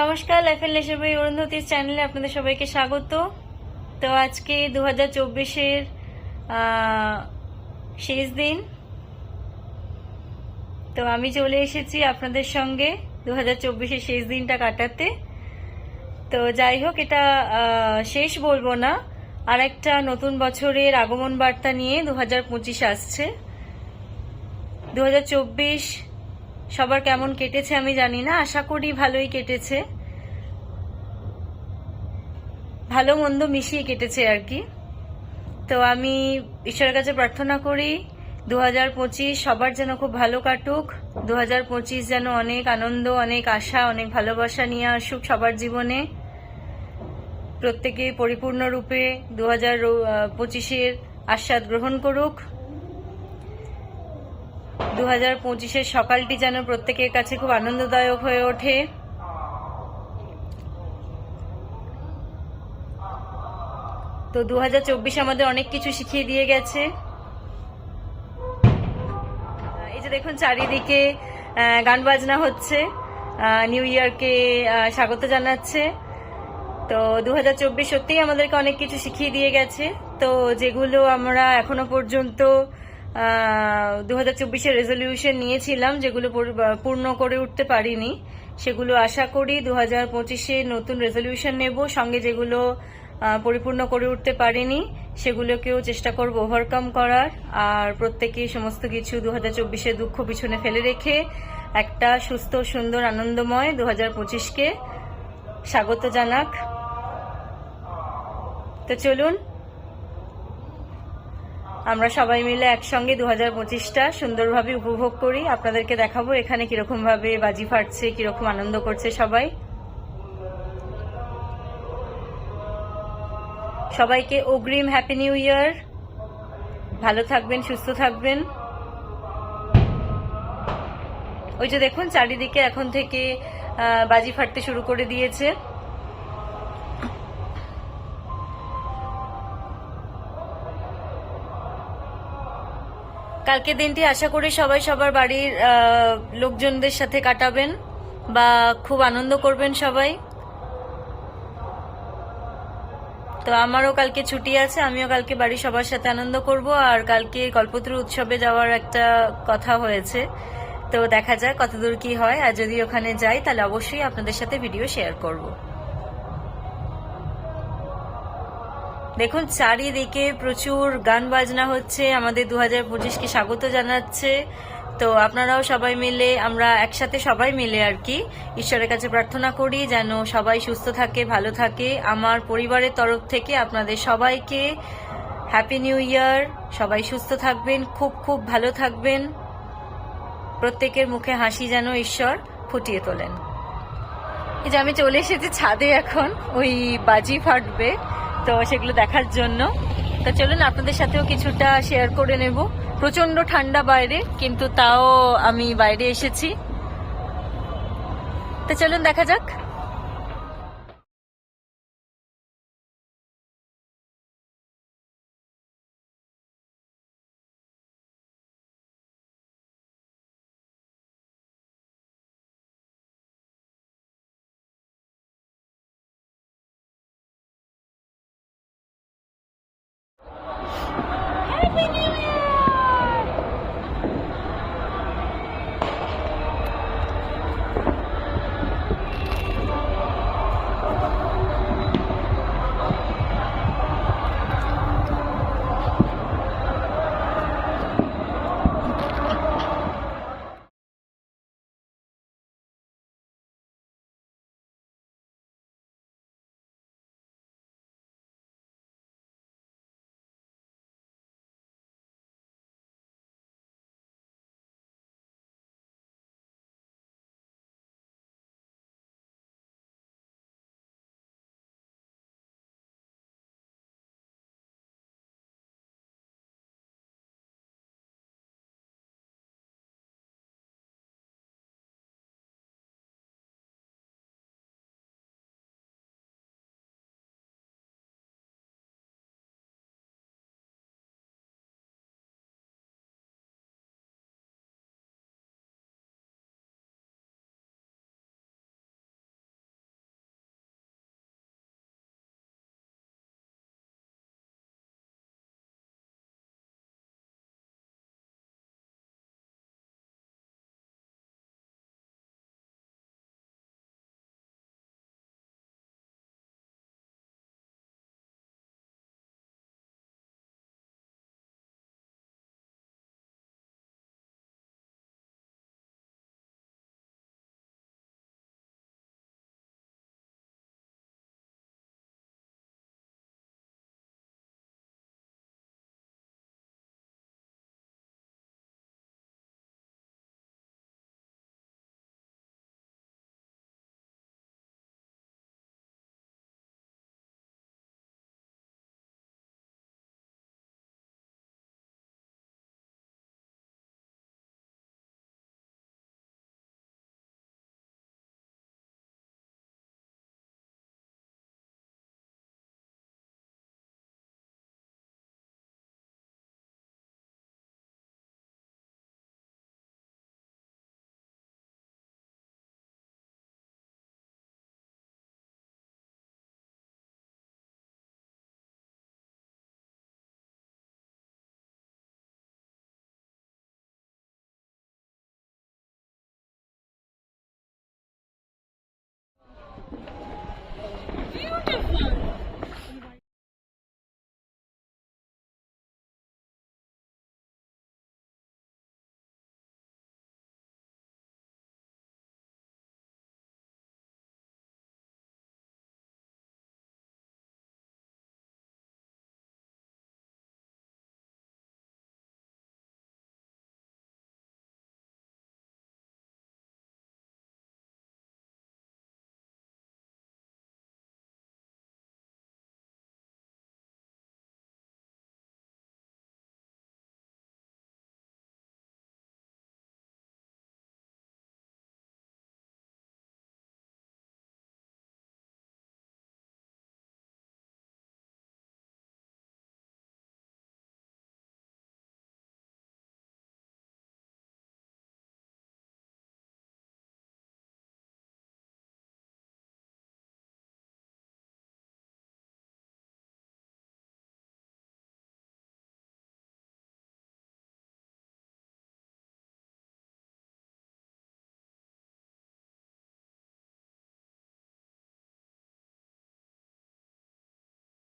নমস্কার, লাইফের লেসার বই অরুন্ধতির চ্যানেলে আপনাদের সবাইকে স্বাগত। তো আজকে দু হাজার চব্বিশের শেষ দিন। তো আমি চলে এসেছি আপনাদের সঙ্গে দু হাজার চব্বিশের শেষ দিনটা কাটাতে। তো যাই হোক, এটা শেষ বলব না। আর একটা নতুন বছরের আগমন বার্তা নিয়ে দু হাজার পঁচিশ আসছে। দু হাজার চব্বিশ সবার কেমন কেটেছে আমি জানি না, আশা করি ভালোই কেটেছে। ভালো মন্দ মিশিয়ে কেটেছে আর কি। তো আমি ঈশ্বরের কাছে প্রার্থনা করি দু হাজার পঁচিশ সবার যেন খুব ভালো কাটুক দু হাজার পঁচিশ যেন অনেক আনন্দ, অনেক আশা, অনেক ভালোবাসা নিয়ে আসুক সবার জীবনে। প্রত্যেকে পরিপূর্ণরূপে দু হাজার পঁচিশের আস্বাদ গ্রহণ করুক। দু হাজার পঁচিশের সকালটি যেন প্রত্যেকের কাছে খুব আনন্দদায়ক হয়ে ওঠে। তো দু হাজার চব্বিশ আমাদের অনেক কিছু শিখিয়ে দিয়ে গেছে। এই যে দেখুন চারিদিকে গান বাজনা হচ্ছে। নিউ ইয়ারকে স্বাগত জানাচ্ছে। তো দু হাজার চব্বিশ সত্যিই আমাদেরকে অনেক কিছু শিখিয়ে দিয়ে গেছে। তো যেগুলো আমরা এখনও পর্যন্ত দু হাজার রেজলিউশন নিয়েছিলাম, যেগুলো পূর- পূর্ণ করে উঠতে পারিনি। সেগুলো আশা করি দু হাজার পঁচিশে নতুন রেজলিউশন নেব, সঙ্গে যেগুলো পরিপূর্ণ করে উঠতে পারিনি, সেগুলোকেও চেষ্টা করব ওভারকাম করার। আর প্রত্যেকে সমস্ত কিছু দু হাজার চব্বিশে দুঃখ পিছনে ফেলে রেখে একটা সুস্থ, সুন্দর, আনন্দময় দু হাজার পঁচিশকে স্বাগত জানাক। তো চলুন আমরা সবাই মিলে একসঙ্গে দু হাজার পঁচিশটা সুন্দরভাবে উপভোগ করি। আপনাদেরকে দেখাবো এখানে কীরকম ভাবে বাজি ফাটছে, কীরকম আনন্দ করছে সবাই। সবাইকে অগ্রিম হ্যাপি নিউ ইয়ার ভালো থাকবেন, সুস্থ থাকবেন। ওই যে দেখুন, চারিদিকে এখন থেকে বাজি ফাটতে শুরু করে দিয়েছে। কালকে দিনটি আশা করি সবাই সবার বাড়ির লোকজনদের সাথে কাটাবেন বা খুব আনন্দ করবেন সবাই। তো আমারও কালকে ছুটি আছে, আমিও কালকে বাড়ির সবার সাথে আনন্দ করব। আর কালকে কল্পতরু উৎসবে যাওয়ার একটা কথা হয়েছে, তো দেখা যাক কতদূর কি হয়। আর যদি ওখানে যাই, তাহলে অবশ্যই আপনাদের সাথে ভিডিও শেয়ার করব। দেখুন, চারিদিকে প্রচুর গান বাজনা হচ্ছে, আমাদের দু হাজার পঁচিশকে স্বাগত জানাচ্ছে। তো আপনারাও সবাই মিলে, আমরা একসাথে সবাই মিলে আর কি, ঈশ্বরের কাছে প্রার্থনা করি যেন সবাই সুস্থ থাকে, ভালো থাকে। আমার পরিবারের তরফ থেকে আপনাদের সবাইকে হ্যাপি নিউ ইয়ার সবাই সুস্থ থাকবেন, খুব খুব ভালো থাকবেন। প্রত্যেকের মুখে হাসি যেন ঈশ্বর ফুটিয়ে তোলেন। এই যে আমি চলে এসেছি ছাদে এখন, ওই বাজি ফাটবে। তো সেগুলো দেখার জন্য। তো চলুন আপনাদের সাথেও কিছুটা শেয়ার করে নেব। প্রচণ্ড ঠান্ডা বাইরে, কিন্তু তাও আমি বাইরে এসেছি। তো চলুন দেখা যাক।